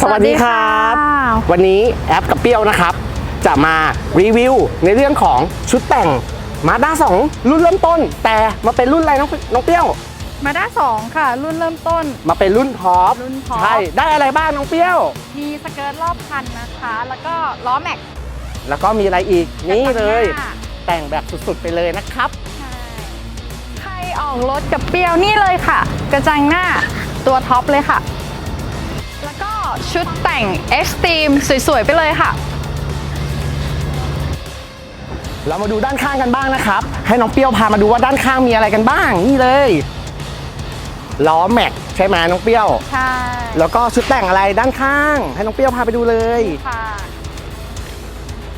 สวัสดีครับ วันนี้แอปกับเปรี้ยวนะครับ จะมารีวิวในเรื่องของชุดแต่งมาด้า2รุ่นเริ่มต้น แต่มาเป็นรุ่นอะไรน้องน้องเปรี้ยวมาด้าสองค่ะ รุ่นเริ่มต้น มาเป็นรุ่นท็อปรุ่นท็อปใช่ได้อะไรบ้างน้องเปรี้ยว มีสเกิร์ตรอบคันนะคะ แล้วก็ล้อแม็กซ์แล้วก็มีอะไรอีกนี่เลยกระจังหน้าแต่งแบบสุดๆไปเลยนะครับใช่ใครออกรถกับเปรี้ยวนี่เลยค่ะ กระจังหน้าตัวท็อปเลยค่ะแล้วก็ ชุดแต่งเอ็กซ์ตรีมสวย ๆ ไปเลยค่ะ เรามาดูด้านข้างกันบ้างนะครับ ให้น้องเปรี้ยวพามาดูว่าด้านข้างมีอะไรกันบ้าง นี่เลยล้อแม็กใช่ไหมน้องเปรี้ยว ใช่แล้วก็ชุดแต่งอะไรด้านข้าง ให้น้องเปรี้ยวพาไปดูเลย ค่ะ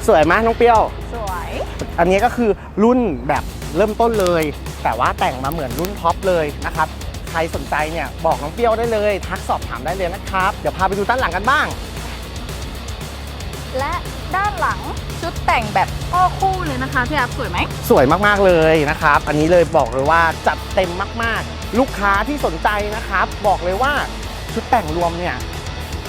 สวยไหมน้องเปรี้ยว สวย อันนี้ก็คือรุ่นแบบเริ่มต้นเลย แต่ว่าแต่งมาเหมือนรุ่นท็อปเลยนะครับ ใครสนใจเนี่ยบอกน้องเปรี้ยวได้เลย ทักสอบถามได้เลยนะครับ เดี๋ยวพาไปดูด้านหลังกันบ้าง และด้านหลังชุดแต่งแบบอ้อคู่เลยนะคะพี่แอฟสวยไหม สวยมากๆเลยนะครับ อันนี้เลยบอกเลยว่าจัดเต็มมากๆ ลูกค้าที่สนใจนะครับ บอกเลยว่าชุดแต่งรวมเนี่ย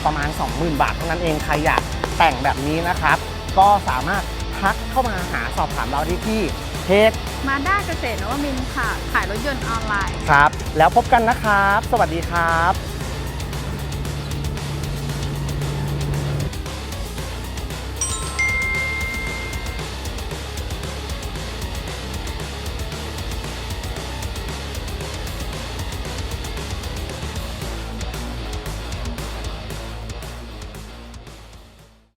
ประมาณ 20,000 บาทเท่านั้นเองใครอยากแต่งแบบนี้นะครับ ก็สามารถทักเข้ามาหาสอบถามเราได้ที่ เพจมาด้าเกษตรนวมินทร์ค่ะ ขายรถยนต์ออนไลน์ ครับ แล้วพบกันนะครับ สวัสดีครับ